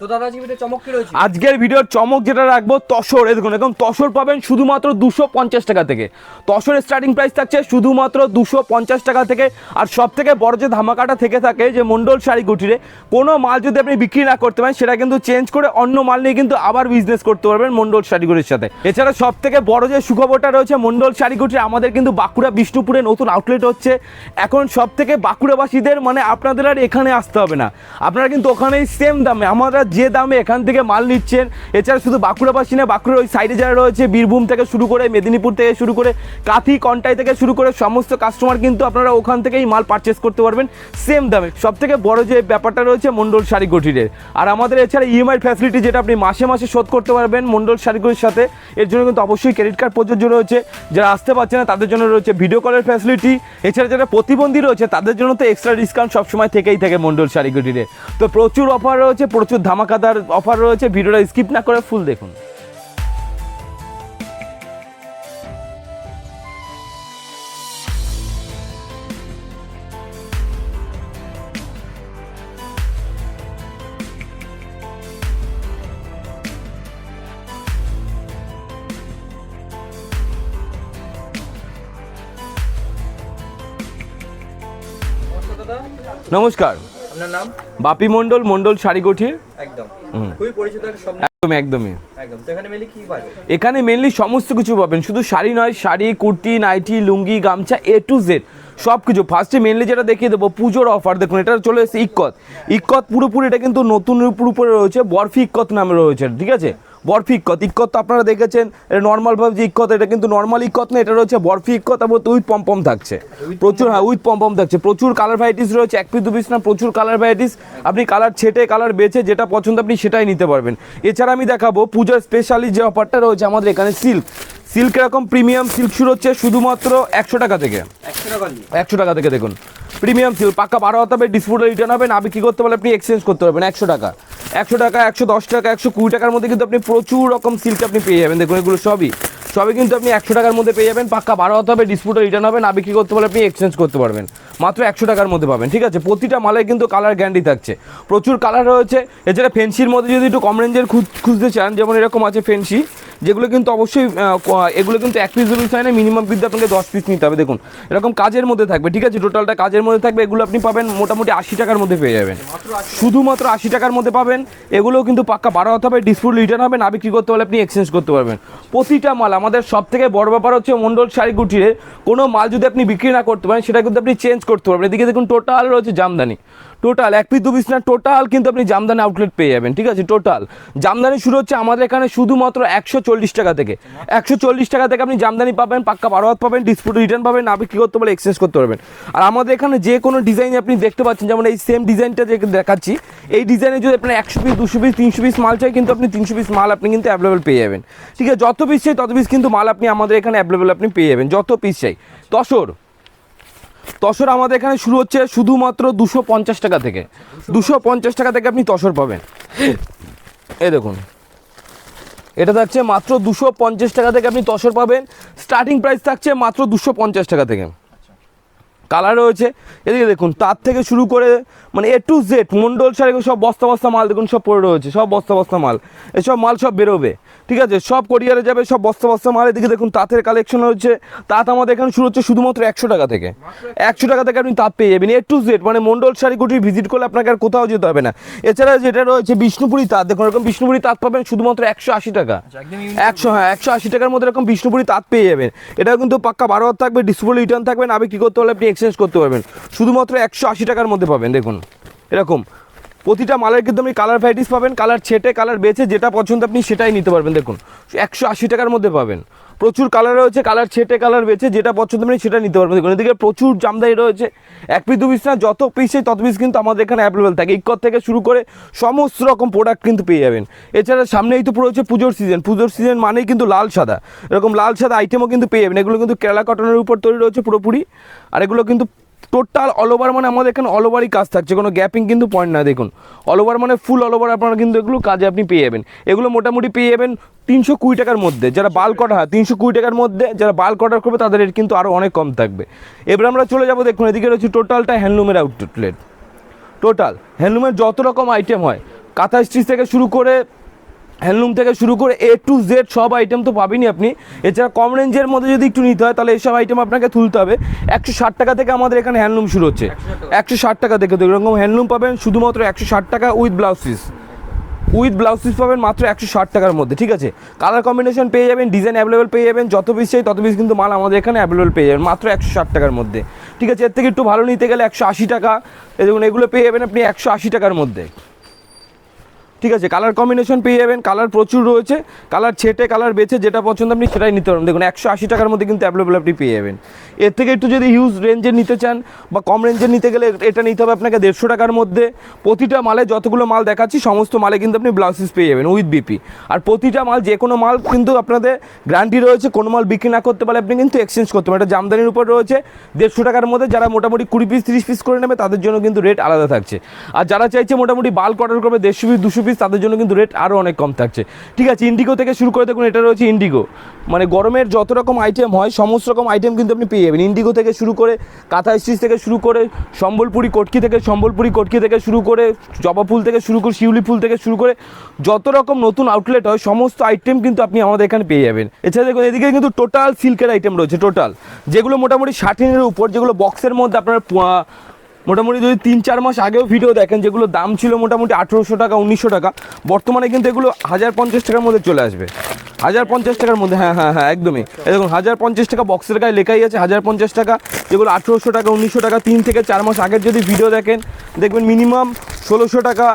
তো দাদা আজকের ভিডিওর চমক যেটা রাখব, তসর। এই দেখুন, একদম তসর পাবেন শুধুমাত্র দুশো পঞ্চাশ টাকা থেকে। তসরের স্টার্টিং প্রাইস থাকছে শুধুমাত্র দুশো পঞ্চাশ টাকা থেকে। আর সব থেকে বড় যে ধামাকাটা থেকে থাকে, যে মন্ডল শাড়ি গুটিরে, কোনো মাল যদি আপনি বিক্রি না করতে পারেন, সেটা কিন্তু চেঞ্জ করে অন্য মাল নিয়ে কিন্তু আবার বিজনেস করতে পারবেন মন্ডল শাড়িগুলির সাথে। এছাড়া সব থেকে বড় যে সুখবরটা রয়েছে, মন্ডল শাড়িগুটির আমাদের কিন্তু বাঁকুড়া, বিষ্ণুপুরে নতুন আউটলেট হচ্ছে। এখন সব থেকে বাঁকুড়াবাসীদের মানে আপনাদের আর এখানে আসতে হবে না। আপনারা কিন্তু ওখানেই সেম দামে আমরা যে দামে এখান থেকে মাল নিচ্ছেন, এছাড়া শুধু বাঁকুড়াবাসী না, বাঁকুড়ার ওই সাইডে যারা রয়েছে, বীরভূম থেকে শুরু করে, মেদিনীপুর থেকে শুরু করে, কাঁথি, কন্টাই থেকে শুরু করে, সমস্ত কাস্টমার কিন্তু আপনারা ওখান থেকেই মাল পারচেস করতে পারবেন সেম দামে। সব থেকে বড় যে ব্যাপারটা রয়েছে, মন্ডল শাড়ি গঠিরের আর আমাদের এছাড়া ইএমআই ফ্যাসিলিটি যেটা আপনি মাসে মাসে শোধ করতে পারবেন মন্ডল শাড়িগুলির সাথে, এর জন্য কিন্তু অবশ্যই ক্রেডিট কার্ড প্রযোজ্য রয়েছে। যারা আসতে পারছে না, তাদের জন্য রয়েছে ভিডিও কলের ফ্যাসিলিটি এছাড়া যারা প্রতিবন্ধী রয়েছে, তাদের জন্য তো এক্সট্রা ডিসকাউন্ট সবসময় থেকেই থাকে মন্ডল শাড়িগুলিরে তো প্রচুর অফার রয়েছে, প্রচুর ধামাকাদার অফার রয়েছে ভিডিওটা স্কিপ না করে ফুল দেখুন। নমস্কার নমস্কার। আপনার নাম? বাপি মন্ডল মন্ডল শাড়ি গঠির একদম খুবই পরিচিত একদম। একদমই এখানে মেনলি সমস্ত কিছু পাবেন। শুধু শাড়ি নয় শাড়ি কুর্তি নাইটি লুঙ্গি গামছা এ টু জেড সব কিছু ফার্স্টে মেনলি যেটা দেখিয়ে দেবো পুজোর অফার দেখুন এটা চলে এসেছে ইক্কত। ইক্কত পুরোপুরি এটা কিন্তু নতুন উপরে রয়েছে বরফি ইক্কত নামে রয়েছে ঠিক আছে? বরফি ইক্কত। ইক্কত তো আপনারা দেখেছেন এটা নর্মালভাবে যে ইক্কত এটা কিন্তু নর্মাল ইক্কত না এটা রয়েছে বরফি ইক্কত তারপর উইথ পম্পম থাকছে। প্রচুর হ্যাঁ উইথ পম্পম থাকছে। প্রচুর কালার ভ্যারাইটিস রয়েছে এক পিস দু পিস না প্রচুর কালার ভ্যারাইটিস আপনি কালার ছেটে কালার বেছে যেটা পছন্দ আপনি সেটাই নিতে পারবেন। এছাড়া আমি দেখাবো পুজোর স্পেশালি যে অফারটা রয়েছে আমাদের এখানে সিল্ক সিল্ক এরকম প্রিমিয়াম সিল্ক শুরু হচ্ছে শুধুমাত্র একশো টাকা থেকে। একশো টাকা একশো টাকা থেকে দেখুন। প্রিমিয়াম সিল্ক পাক্কা বারো হতে হবে ডিসপুটে রিটার্ন হবে, না বিক্রি করতে পারলে আপনি এক্সচেঞ্জ করতে পারবেন, একশো টাকা। একশো টাকা, একশো দশ টাকা, একশো কুড়ি টাকার মধ্যে কিন্তু আপনি প্রচুর রকম সিল্ক আপনি পেয়ে যাবেন। দেখুন এগুলো সবই। সবই কিন্তু আপনি একশো টাকার মধ্যে পেয়ে যাবেন পাক্কা বারো হতে হবে ডিসপুটে রিটার্ন হবে, না বিক্রি করতে পারলে আপনি এক্সচেঞ্জ করতে পারবেন। মাত্র একশো টাকার মধ্যে পাবেন, ঠিক আছে? প্রতিটা মালে কিন্তু কালার গ্যারান্টি থাকছে। প্রচুর কালার রয়েছে। এছাড়া ফেন্সির মধ্যে যদি একটু কম রেঞ্জের খুঁজতে চান, যেমন এরকম আছে ফেন্সি যেগুলো কিন্তু অবশ্যই এগুলো কিন্তু এক পিস দুপিস হয় না মিনিমাম কিন্তু আপনাকে দশ পিস নিতে হবে। দেখুন, এরকম কাজের মধ্যে থাকবে, ঠিক আছে? টোটালটা কাজের মধ্যে থাকবে, এগুলো আপনি পাবেন মোটামুটি আশি টাকার মধ্যে পেয়ে যাবেন। শুধুমাত্র আশি টাকার মধ্যে পাবেন, এগুলোও কিন্তু পাক্কা বারো হতে হবে ডিসপুট রিটার্ন হবে, না বিক্রি করতে পারলে আপনি এক্সচেঞ্জ করতে পারবেন। প্রতিটা মাল, আমাদের সব থেকে বড় ব্যাপার হচ্ছে মন্ডল শাড়ি গুটিয়ে কোনো মাল যদি আপনি বিক্রি না করতে পারেন, সেটা কিন্তু আপনি চেঞ্জ করতে পারবেন। এদিকে দেখুন টোটাল রয়েছে জামদানি। টোটাল এক পিস, দু পিস না টোটাল কিন্তু আপনি জামদানি আউটলেট পেয়ে যাবেন, ঠিক আছে? টোটাল জামদানি শুরু হচ্ছে আমাদের এখানে শুধুমাত্র একশো চল্লিশ টাকা থেকে। একশো চল্লিশ টাকা থেকে আপনি জামদানি পাবেন, পাক্কা বারো হাত পাবেন ডিসপুট রিটার্ন পাবেন, না বিক্রি করতে পারলে এক্সচেঞ্জ করতে পারবেন। আর আমাদের এখানে যে কোনো ডিজাইন আপনি দেখতে পাচ্ছেন, যেমন এই সেম ডিজাইনটা যে দেখাচ্ছি, এই ডিজাইনে যদি আপনার একশো পিস, দুশো পিস, তিনশো পিস মাল চাই, কিন্তু আপনি তিনশো পিস মাল আপনি কিন্তু অ্যাভেলেবেল পেয়ে যাবেন। ঠিক আছে? যত পিস চাই, তত পিস কিন্তু মাল আপনি আমাদের এখানে অ্যাভেলেবেল আপনি পেয়ে যাবেন, যত পিস চাই। তসর তসর আমাদের এখানে শুরু হচ্ছে শুধুমাত্র দুশো পঞ্চাশ টাকা থেকে। দুশো পঞ্চাশ টাকা থেকে আপনি তসর পাবেন। এ দেখুন। এটা থাকছে মাত্র দুশো পঞ্চাশ টাকা থেকে আপনি তসর পাবেন। স্টার্টিং প্রাইস থাকছে মাত্র দুশো পঞ্চাশ টাকা থেকে। কালার রয়েছে। এদিকে দেখুন তার থেকে শুরু করে মানে A to Z Mondal sari সব বস্তা বস্তা মাল দেখুন সব পড়ে রয়েছে সব বস্তা বস্তা মাল। এসব মাল সব বেরোবে ঠিক আছে? সব কোরিয়ারে যাবে সব বস্তা বস্তা মাল। এদিকে দেখুন তাঁতের কালেকশন হচ্ছে তাঁত আমাদের এখানে শুরু হচ্ছে শুধুমাত্র একশো টাকা থেকে। একশো টাকা থেকে আপনি তাঁত পেয়ে যাবেন এ টু জেড মানে মন্ডল শাড়ি কুটি ভিজিট করলে আপনাকে আর কোথাও যেতে হবে না। এছাড়া যেটা রয়েছে বিষ্ণুপুরি তাঁত দেখুন এরকম বিষ্ণুপুরি তাঁত পাবেন শুধুমাত্র একশো আশি টাকা। আচ্ছা, একশো হ্যাঁ একশো আশি টাকার মধ্যে এরকম বিষ্ণুপুরি তাঁত পেয়ে যাবেন। এটা কিন্তু পাক্কা বারো হাত থাকবে ডিসপ্লে রিটার্ন থাকবে না কী করতে হলে আপনি এক্সচেঞ্জ করতে পারবেন। শুধুমাত্র একশো আশি টাকার মধ্যে পাবেন, দেখুন। এরকম। প্রতিটা মালের কিন্তু আপনি কালার ভ্যারাইটিস পাবেন কালার ছেটে কালার বেছে, যেটা পছন্দ আপনি সেটাই নিতে পারবেন, দেখুন। একশো আশি টাকার মধ্যে পাবেন। প্রচুর কালার রয়েছে কালার ছেটে কালার বেছে, যেটা পছন্দ মানে সেটা নিতে পারবেন দেখুন, এদিকে প্রচুর জামদানি রয়েছে। এক পিস দু পিস না, যত পিস সেই তত পিস কিন্তু আমাদের এখানে অ্যাভেলেবেল থাকে। ইকর থেকে শুরু করে সমস্ত রকম প্রোডাক্ট কিন্তু পেয়ে যাবেন। এছাড়া সামনেই তো পুরো হচ্ছে পুজোর সিজন পুজোর সিজন মানেই কিন্তু লাল সাদা। এরকম লাল সাদা আইটেমও কিন্তু পেয়ে যাবেন। এগুলো কিন্তু কেরালা কটনের উপর তৈরি রয়েছে পুরোপুরি। আর এগুলো কিন্তু টোটাল অল ওভার মানে আমাদের এখানে অল ওভারই কাজ থাকছে। কোনো গ্যাপিং কিন্তু পয়েন্ট না, দেখুন। অল ওভার মানে ফুল অল ওভার আপনারা কিন্তু এগুলো কাজে আপনি পেয়ে যাবেন। এগুলো মোটামুটি পেয়ে যাবেন তিনশো কুড়ি টাকার মধ্যে। যারা বাল কটা হয়, তিনশো কুড়ি টাকার মধ্যে যারা বাল অর্ডার করবে, তাদের রেট কিন্তু আরও অনেক কম থাকবে। এবার আমরা চলে যাব, দেখুন, এদিকে রয়েছে টোটালটা হ্যান্ডলুমের আউটলেট টোটাল হ্যান্ডলুমের যত রকম আইটেম হয় কাঁথা স্টিচ থেকে শুরু করে হ্যান্ডলুম থেকে শুরু করে এ টু জেড সব আইটেম তো পাবেনই আপনি। এছাড়া কম রেঞ্জের মধ্যে যদি একটু নিতে হয়, তাহলে এইসব আইটেম আপনাকে তুলতে হবে। একশো ষাট টাকা থেকে আমাদের এখানে হ্যান্ডলুম শুরু হচ্ছে। একশো ষাট টাকা থেকে তো এরকম হ্যান্ডলুম পাবেন শুধুমাত্র একশো ষাট টাকা with blouse piece with blouse piece পাবেন মাত্র একশো ষাট টাকার মধ্যে, ঠিক আছে? কালার কম্বিনেশন পেয়ে যাবেন ডিজাইন অ্যাভেলেবেল পেয়ে যাবেন, যত পিস চাই তত পিস কিন্তু মাল আমাদের এখানে অ্যাভেলেবেল পেয়ে যাবেন, মাত্র একশো ষাট টাকার মধ্যে। ঠিক আছে? এর থেকে একটু ভালো নিতে গেলে একশো আশি টাকা। দেখুন, এগুলো পেয়ে যাবেন আপনি একশো আশি টাকার মধ্যে। ঠিক আছে কালার কম্বিনেশন পেয়ে যাবেন কালার প্রচুর রয়েছে কালার ছেটে কালার বেছে যেটা পছন্দ আপনি সেটাই নিতে পারবেন দেখুন, একশো আশি টাকার মধ্যে কিন্তু অ্যাভেলেবল আপনি পেয়ে যাবেন। এর থেকে একটু যদি হিউজ রেঞ্জের নিতে চান বা কম রেঞ্জের নিতে গেলে এটা নিতে হবে আপনাকে দেড়শো টাকার মধ্যে। প্রতিটা মালে যতগুলো মাল দেখাচ্ছি, সমস্ত মালে কিন্তু আপনি ব্লাউজেস পেয়ে যাবেন উইথ বিপি আর প্রতিটা মাল, যে কোনো মাল কিন্তু আপনাদের গ্যারান্টি রয়েছে, কোনো মাল বিক্রি না করতে পারলে আপনি কিন্তু এক্সচেঞ্জ করতে পারেন। এটা জামদানির উপর রয়েছে, দেড়শো টাকার মধ্যে যারা মোটামুটি কুড়ি পিস তিরিশ পিস করে নেবে, তাদের জন্য কিন্তু রেট আলাদা থাকছে। আর যারা চাইছে মোটামুটি বাল্ক অর্ডার করবে, দেড়শো পিস দুশো পিস তাদের জন্য কিন্তু রেট আরও অনেক কম থাকছে। ঠিক আছে ইন্ডিগো থেকে শুরু করে দেখুন, এটা রয়েছে ইন্ডিগো মানে গরমের যত রকম আইটেম হয়, সমস্ত রকম আইটেম কিন্তু আপনি পেয়ে যাবেন। ইন্ডিগো থেকে শুরু করে কাঁথা স্টিচ থেকে শুরু করে সম্বলপুরি কটকি থেকে, সম্বলপুরি কটকি থেকে শুরু করে, জবা ফুল থেকে শুরু করে, শিউলি ফুল থেকে শুরু করে, যত রকম নতুন আউটলেট হয়, সমস্ত আইটেম কিন্তু আপনি আমাদের এখানে পেয়ে যাবেন। এছাড়া দেখুন, এদিকে কিন্তু টোটাল সিল্কের আইটেম রয়েছে টোটাল যেগুলো মোটামুটি ষাটিনের উপর, যেগুলো বক্সের মধ্যে আপনার মোটামুটি যদি তিন চার মাস আগেও ভিডিও দেখেন, যেগুলো দাম ছিল মোটামুটি আঠেরোশো টাকা, উনিশশো টাকা, বর্তমানে কিন্তু এগুলো হাজার পঞ্চাশ টাকার মধ্যে চলে আসবে। হাজার পঞ্চাশ টাকার মধ্যে হ্যাঁ হ্যাঁ হ্যাঁ একদমই। দেখুন, হাজার পঞ্চাশ টাকা বক্সের গায়ে লেখাই আছে, হাজার পঞ্চাশ টাকা, যেগুলো আঠেরোশো টাকা, উনিশশো টাকা, তিন থেকে চার মাস আগের যদি ভিডিও দেখেন, দেখবেন মিনিমাম ষোলোশো টাকা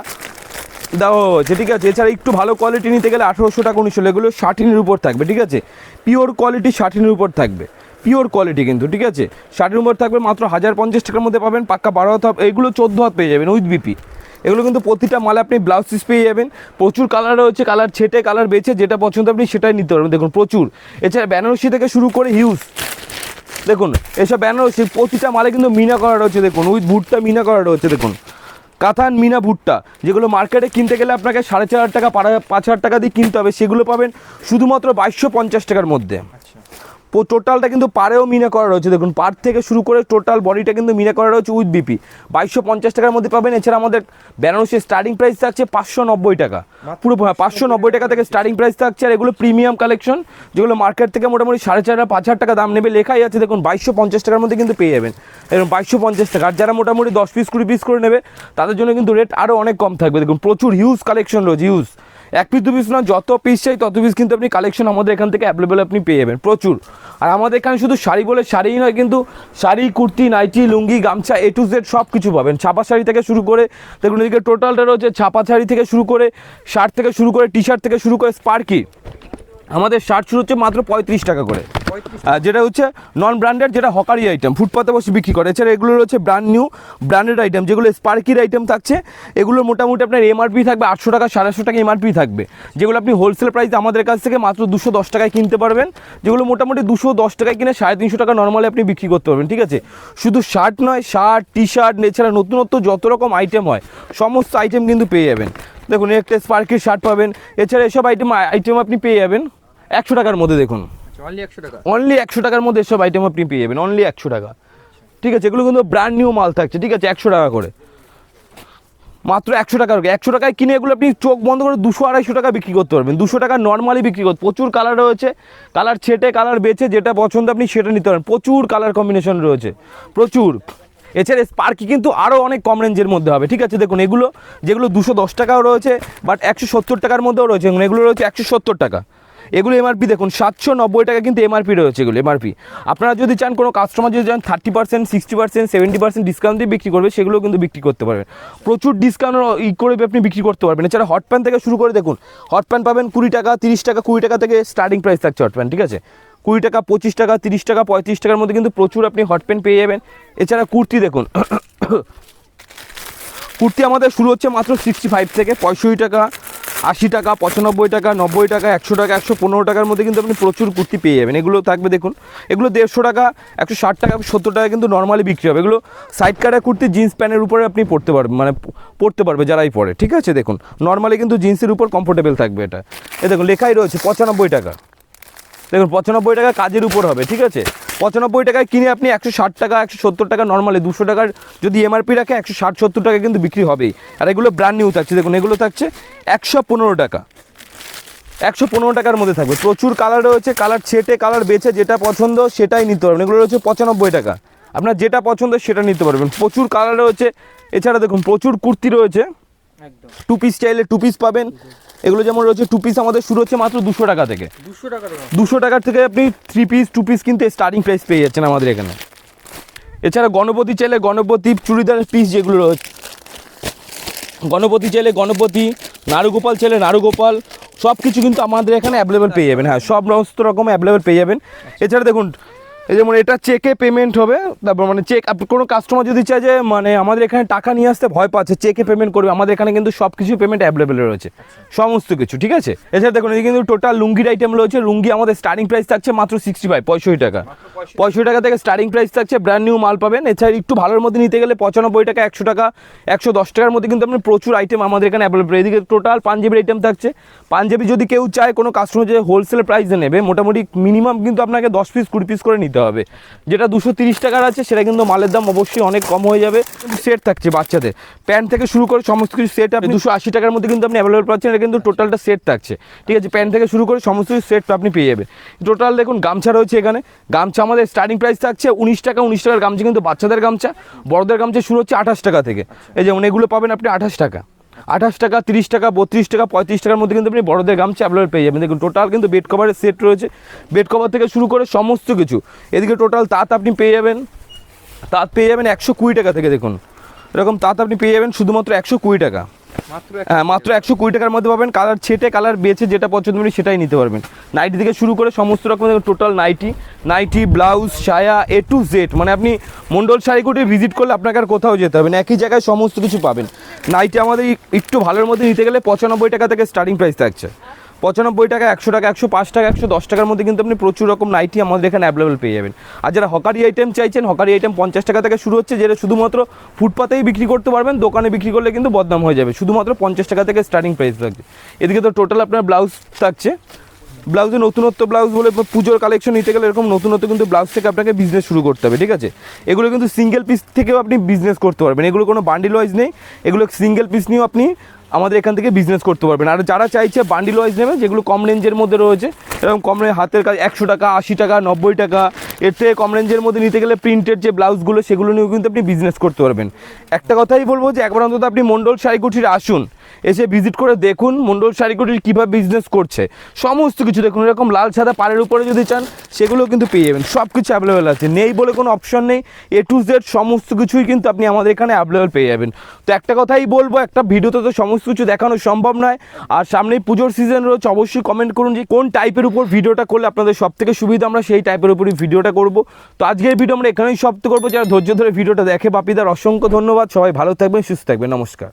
দেওয়া হচ্ছে ঠিক আছে? এছাড়া একটু ভালো কোয়ালিটি নিতে গেলে আঠেরোশো টাকা, উনিশশো এগুলো ষাটিনের উপর থাকবে, ঠিক আছে? পিওর কোয়ালিটি ষাটিনের উপর থাকবে। পিওর কোয়ালিটি কিন্তু, ঠিক আছে? ষাটের উপর থাকবে মাত্র হাজার পঞ্চাশ টাকার মধ্যে পাবেন, পাক্কা বারো হাত এইগুলো চোদ্দ হাত পেয়ে যাবেন উইথ বিপি এগুলো কিন্তু প্রতিটা মালে আপনি ব্লাউজ পিস পেয়ে যাবেন, প্রচুর কালার রয়েছে কালার ছেটে কালার বেছে, যেটা পছন্দ আপনি সেটাই নিতে পারবেন। দেখুন, প্রচুর। এছাড়া বেনারসি থেকে শুরু করে হিউজ দেখুন, এসব বেনারসি প্রতিটা মালে কিন্তু মিনা করা রয়েছে, দেখুন উইথ ভুট্টা মিনা করা রয়েছে, দেখুন। কাতান মিনা ভুট্টা যেগুলো মার্কেটে কিনতে গেলে আপনাকে সাড়ে চার হাজার টাকা, পাঁচ হাজার টাকা দিয়ে কিনতে হবে, সেগুলো পাবেন শুধুমাত্র বাইশশো পঞ্চাশ টাকার মধ্যে। টোটালটা কিন্তু পাড়েও মিনা করা রয়েছে। দেখুন পার থেকে শুরু করে টোটাল বডিটা কিন্তু মিনা করা রয়েছে উইথ বিপি বাইশশো পঞ্চাশ টাকার মধ্যে পাবেন। এছাড়া আমাদের বেনারসির স্টার্টিং প্রাইস থাকছে পাঁচশো নব্বই টাকা। পুরো হ্যাঁ পাঁচশো নব্বই টাকা থেকে স্টার্টিং প্রাইস থাকছে। আর এগুলো প্রিমিয়াম কালেকশন যেগুলো মার্কেট থেকে মোটামুটি সাড়ে চার পাঁচ হাজার টাকা দাম নেবে লেখাই আছে। দেখুন বাইশশো পঞ্চাশ টাকার মধ্যে কিন্তু পেয়ে যাবেন। এরকম বাইশশো পঞ্চাশ টাকা। আর যারা মোটামুটি দশ পিস কুড়ি পিস করে নেবে তাদের জন্য কিন্তু রেট আরও অনেক কম থাকবে। দেখুন প্রচুর হিউজ কালেকশন রয়েছে হিউজ এক পিস দু পিস না, যত পিস চাই তত পিস কিন্তু আপনি কালেকশন আমাদের এখান থেকে অ্যাভেলেবেল আপনি পেয়ে যাবেন, প্রচুর। আর আমাদের এখানে শুধু শাড়ি বলে শাড়িই নয়, কিন্তু শাড়ি, কুর্তি, নাইটি, লুঙ্গি, গামছা এ টু জেড সব কিছু পাবেন। ছাপা শাড়ি থেকে শুরু করে, দেখুন এদিকে টোটালটা রয়েছে, ছাপা শাড়ি থেকে শুরু করে শার্ট থেকে শুরু করে টি শার্ট থেকে শুরু করে স্পার্কি আমাদের শার্ট শুরু হচ্ছে মাত্র পঁয়ত্রিশ টাকা করে। যেটা হচ্ছে নন ব্র্যান্ডেড যেটা হকারি আইটেম ফুটপাতে বসে বিক্রি করে। এছাড়া এগুলো রয়েছে ব্র্যান্ড নিউ ব্র্যান্ডেড আইটেম যেগুলো স্পার্কির আইটেম থাকছে, এগুলো মোটামুটি আপনার এমআরপি থাকবে আটশো টাকা, সাড়ে আটশো টাকা এমআরপি থাকবে। যেগুলো আপনি হোলসেল প্রাইস আমাদের কাছ থেকে মাত্র দুশো দশ টাকায় কিনতে পারবেন। যেগুলো মোটামুটি দুশো দশ টাকায় কিনে সাড়ে তিনশো টাকা নর্মালি আপনি বিক্রি করতে পারবেন, ঠিক আছে? শুধু শার্ট নয় শার্ট টি শার্ট এছাড়া নতুনত্ব যত রকম আইটেম হয়, সমস্ত আইটেম কিন্তু পেয়ে যাবেন। দেখুন, একটা স্পার্কির শার্ট পাবেন। এছাড়া এসব আইটেম আইটেম আপনি পেয়ে যাবেন। একশো টাকার মধ্যে দেখুন। অনলি একশো অনলি একশো টাকার মধ্যে এসব আইটেম আপনি পেয়ে যাবেন অনলি একশো টাকা। ঠিক আছে এগুলো কিন্তু ব্র্যান্ড নিউ মাল থাকছে ঠিক আছে একশো টাকা করে। মাত্র একশো টাকার একশো টাকায় কিনে এগুলো আপনি চোখ বন্ধ করে দুশো আড়াইশো টাকা বিক্রি করতে পারবেন। দুশো টাকা নর্মালি বিক্রি করতে প্রচুর কালার রয়েছে কালার ছেটে কালার বেছে যেটা পছন্দ আপনি সেটা নিতে পারেন। প্রচুর কালার কম্বিনেশন রয়েছে প্রচুর। এছাড়া স্পার্কি কিন্তু আরও অনেক কম রেঞ্জের মধ্যে হবে ঠিক আছে? দেখুন এগুলো যেগুলো দুশো দশ টাকাও রয়েছে বাট একশো সত্তর টাকার মধ্যেও রয়েছে এগুলো রয়েছে একশো সত্তর টাকা। এগুলো এমআরপি দেখুন, সাতশো নব্বই টাকা কিন্তু এমআরপি রয়েছে এগুলো এমআরপি আপনারা যদি চান কোনো কাস্টমার যদি চান thirty percent sixty percent seventy percent discount দিয়ে বিক্রি করবে সেগুলো কিন্তু বিক্রি করতে পারবেন। প্রচুর ডিসকাউন্ট ই করে আপনি বিক্রি করতে পারবেন। এছাড়া হট প্যান্ট থেকে শুরু করে দেখুন হট প্যান্ট পাবেন কুড়ি টাকা, তিরিশ টাকা, কুড়ি টাকা থেকে স্টার্টিং প্রাইস থাকছে হট প্যান্ট ঠিক আছে? কুড়ি টাকা, পঁচিশ টাকা, তিরিশ টাকা, পঁয়ত্রিশ টাকার মধ্যে কিন্তু প্রচুর আপনি হট প্যান্ট পেয়ে যাবেন। এছাড়া কুর্তি দেখুন, কুর্তি আমাদের শুরু হচ্ছে মাত্র সিক্সটি ফাইভ থেকে পঁয়ষট্টি টাকা আশি টাকা, পঁচানব্বই টাকা, নব্বই টাকা, একশো টাকা, একশো পনেরো টাকার মধ্যে কিন্তু আপনি প্রচুর কুর্তি পেয়ে যাবেন। এগুলো থাকবে দেখুন, এগুলো দেড়শো টাকা, একশো ষাট টাকা, সত্তর টাকা কিন্তু নর্মালি বিক্রি হবে। এগুলো সাইড কাটা কুর্তি জিন্স প্যান্টের উপরে আপনি পরতে পারবেন মানে প- পরতে পারবে যারাই পরে, ঠিক আছে? দেখুন নর্মালি কিন্তু জিন্সের উপর কমফোর্টেবল থাকবে এটা। এ দেখুন, লেখাই রয়েছে পঁচানব্বই টাকা। দেখুন, পঁচানব্বই টাকা কাজের উপর হবে, ঠিক আছে? পঁচানব্বই টাকায় কিনে আপনি একশো ষাট টাকা একশো সত্তর টাকা নর্মালি দুশো টাকার যদি এমআরপি রাখে একশো ষাট সত্তর টাকা কিন্তু বিক্রি হবেই। আর এগুলো ব্র্যান্ড নিউ থাকছে। দেখুন এগুলো থাকছে একশো পনেরো টাকা। একশো পনেরো টাকার মধ্যে থাকবে। প্রচুর কালার রয়েছে কালার ছেটে কালার বেছে যেটা পছন্দ সেটাই নিতে পারবেন। এগুলো রয়েছে পঁচানব্বই টাকা। আপনার যেটা পছন্দ সেটা নিতে পারবেন। প্রচুর কালার রয়েছে। এছাড়া দেখুন প্রচুর কুর্তি রয়েছে। টু পিস চাইলে টু পিস পাবেন। এগুলো যেমন রয়েছে টু পিস আমাদের শুরু হচ্ছে মাত্র দুশো টাকা থেকে। দুশো টাকা দুশো টাকার থেকে আপনি থ্রি পিস টু পিস কিন্তু স্টার্টিং প্রাইস পেয়ে যাচ্ছেন আমাদের এখানে। এছাড়া গণপতি চাইলে গণপতি চুড়িদারের পিস যেগুলো রয়েছে গণপতি চাইলে গণপতি নারুগোপাল চাইলে নারুগোপাল সব কিছু কিন্তু আমাদের এখানে অ্যাভেলেবেল পেয়ে যাবেন। হ্যাঁ সব সমস্ত রকম অ্যাভেলেবেল পেয়ে যাবেন। এছাড়া দেখুন এই যেমন এটা চেকে পেমেন্ট হবে, তারপর মানে চেক কোনো কাস্টমার যদি চায় যে মানে আমাদের এখানে টাকা নিয়ে আসতে ভয় পাচ্ছে চেকে পেমেন্ট করবে, আমাদের এখানে কিন্তু সব কিছু পেমেন্ট অ্যাভেলেবেল রয়েছে। সমস্ত কিছু, ঠিক আছে? এছাড়া দেখুন, এই কিন্তু টোটাল লুঙ্গির আইটেম রয়েছে, লুঙ্গি আমাদের স্টার্টিং প্রাইস থাকছে মাত্র সিক্সটি ফাইভ পঁয়ষট্টি টাকা। পঁয়ষট্টি টাকা থেকে স্টার্টিং প্রাইস থাকছে ব্র্যান্ড নিউ মাল পাবেন। এছাড়া একটু ভালোর মধ্যে নিতে গেলে পঁচানব্বই টাকা, একশো টাকা, একশো দশ টাকার মধ্যে কিন্তু আপনি প্রচুর আইটেম আমাদের এখানে অ্যাভেলেবেল এদিকে টোটাল পাঞ্জাবির আইটেম থাকছে। পাঞ্জাবি যদি কেউ চায়, কোনো কাস্টমার যে হোলসেল প্রাইসে নেবে, মোটামুটি মিনিমাম কিন্তু আপনাকে দশ পিস কুড়ি পিস করে নিতে হবে। যেটা দুশো তিরিশ টাকার আছে, সেটা কিন্তু মালের দাম অবশ্যই অনেক কম হয়ে যাবে। সেট থাকছে বাচ্চাদের। প্যান্ট থেকে শুরু করে সমস্ত কিছু সেট আপনি দুশো আশি টাকার মধ্যে কিন্তু আপনি অ্যাভেলেবল পাচ্ছেন, এটা কিন্তু টোটালটা সেট থাকছে। ঠিক আছে প্যান্ট থেকে শুরু করে সমস্ত কিছু সেট আপনি পেয়ে যাবেন। টোটাল দেখুন, গামছা রয়েছে এখানে। গামছা আমাদের স্টার্টিং প্রাইস থাকছে উনিশ টাকা, উনিশ টাকার গামছা কিন্তু বাচ্চাদের গামছা, বড়দের গামছা শুরু হচ্ছে আঠাশ টাকা থেকে। এই যেমন এগুলো পাবেন আপনি আঠাশ টাকা। আঠাশ টাকা, তিরিশ টাকা, বত্রিশ টাকা, পঁয়ত্রিশ টাকার মধ্যে কিন্তু আপনি বড়দের গামছা অ্যাভেলেবল পেয়ে যাবেন। দেখুন টোটাল কিন্তু বেড কভারের সেট রয়েছে। বেড কভার থেকে শুরু করে সমস্ত কিছু। এদিকে টোটাল তাঁত আপনি পেয়ে যাবেন। তাঁত পেয়ে যাবেন একশো কুড়ি টাকা থেকে, দেখুন। এরকম তাঁত আপনি পেয়ে যাবেন শুধুমাত্র একশো কুড়ি টাকা। মাত্র হ্যাঁ একশো কুড়ি টাকার মধ্যে পাবেন। কালার ছেটে কালার বেছে যেটা পছন্দ করি সেটাই নিতে পারবেন। নাইটি থেকে শুরু করে সমস্ত রকম টোটাল নাইটি নাইটি ব্লাউজ সায়া এ টু জেড মানে আপনি মন্ডল শাড়িকুটি ভিজিট করলে আপনাকে আর কোথাও যেতে হবে না। একই জায়গায় সমস্ত কিছু পাবেন। নাইটি আমাদের একটু ভালোর মধ্যে নিতে গেলে পঁচানব্বই টাকা থেকে স্টার্টিং প্রাইস থাকছে। পঁচানব্বই টাকা, একশো টাকা, একশো পাঁচ টাকা, একশো দশ টাকার মধ্যে কিন্তু আপনি প্রচুর রকম নাইটি আমাদের এখানে অ্যাভেলেবেল পেয়ে যাবেন। আর যারা হকারি আইটেম চাইছেন, হকারি আইটেম পঞ্চাশ টাকা থেকে শুরু হচ্ছে, যেটা শুধুমাত্র ফুটপাতেই বিক্রি করতে পারবেন, দোকানে বিক্রি করলে কিন্তু বদনাম হয়ে যাবে। শুধুমাত্র পঞ্চাশ টাকা থেকে স্টার্টিং প্রাইস থাকছে এদিকে তো টোটাল আপনার ব্লাউজ থাকছে ব্লাউজে নতুনত্ব ব্লাউজ বলে পুজোর কালেকশন নিতে গেলে এরকম নতুনত্ব কিন্তু ব্লাউজ থেকে আপনাকে বিজনেস শুরু করতে হবে, ঠিক আছে? এগুলো কিন্তু সিঙ্গেল পিস থেকেও আপনি বিজনেস করতে পারবেন। এগুলো কোনো বান্ডিল ওয়াইজ নেই। এগুলো সিঙ্গেল পিস নিয়েও আপনি আমাদের এখান থেকে বিজনেস করতে পারবেন। আর যারা চাইছে বান্ডিল ওয়াইজ নেবে, যেগুলো কম রেঞ্জের মধ্যে রয়েছে এরকম কম রেঞ্জ হাতের কাজ, একশো টাকা, আশি টাকা, নব্বই টাকা, এর থেকে কম রেঞ্জের মধ্যে নিতে গেলে প্রিন্টেড যে ব্লাউজগুলো, সেগুলো নিয়েও কিন্তু আপনি বিজনেস করতে পারবেন। একটা কথাই বলব যে, একবার অন্তত আপনি মণ্ডল শাড়িকুঠির আসুন। এসে ভিজিট করে দেখুন মণ্ডল শাড়িকুটির কীভাবে বিজনেস করছে। সমস্ত কিছু দেখুন, এরকম লাল সাদা পাড়ের উপরে যদি চান সেগুলো কিন্তু পেয়ে যাবেন। সব কিছু অ্যাভেলেবেল আছে। নেই বলে কোনো অপশন নেই। এ টু জেড সমস্ত কিছুই কিন্তু আপনি আমাদের এখানে অ্যাভেলেবেল পেয়ে যাবেন। তো একটা কথাই বলব, একটা ভিডিওতে তো সমস্ত কিছু দেখানো সম্ভব নয়। আর সামনেই পুজোর সিজন রয়েছে, অবশ্যই কমেন্ট করুন যে কোন টাইপের উপর ভিডিওটা করলে আপনাদের সব থেকে সুবিধা। আমরা সেই টাইপের উপরই ভিডিওটা করব। তো আজকের ভিডিও আমরা এখানেই সমাপ্ত করব। যারা ধৈর্য ধরে ভিডিওটা দেখে বাপিদার, অসংখ্য ধন্যবাদ। সবাই ভালো থাকবেন, সুস্থ থাকবেন। নমস্কার।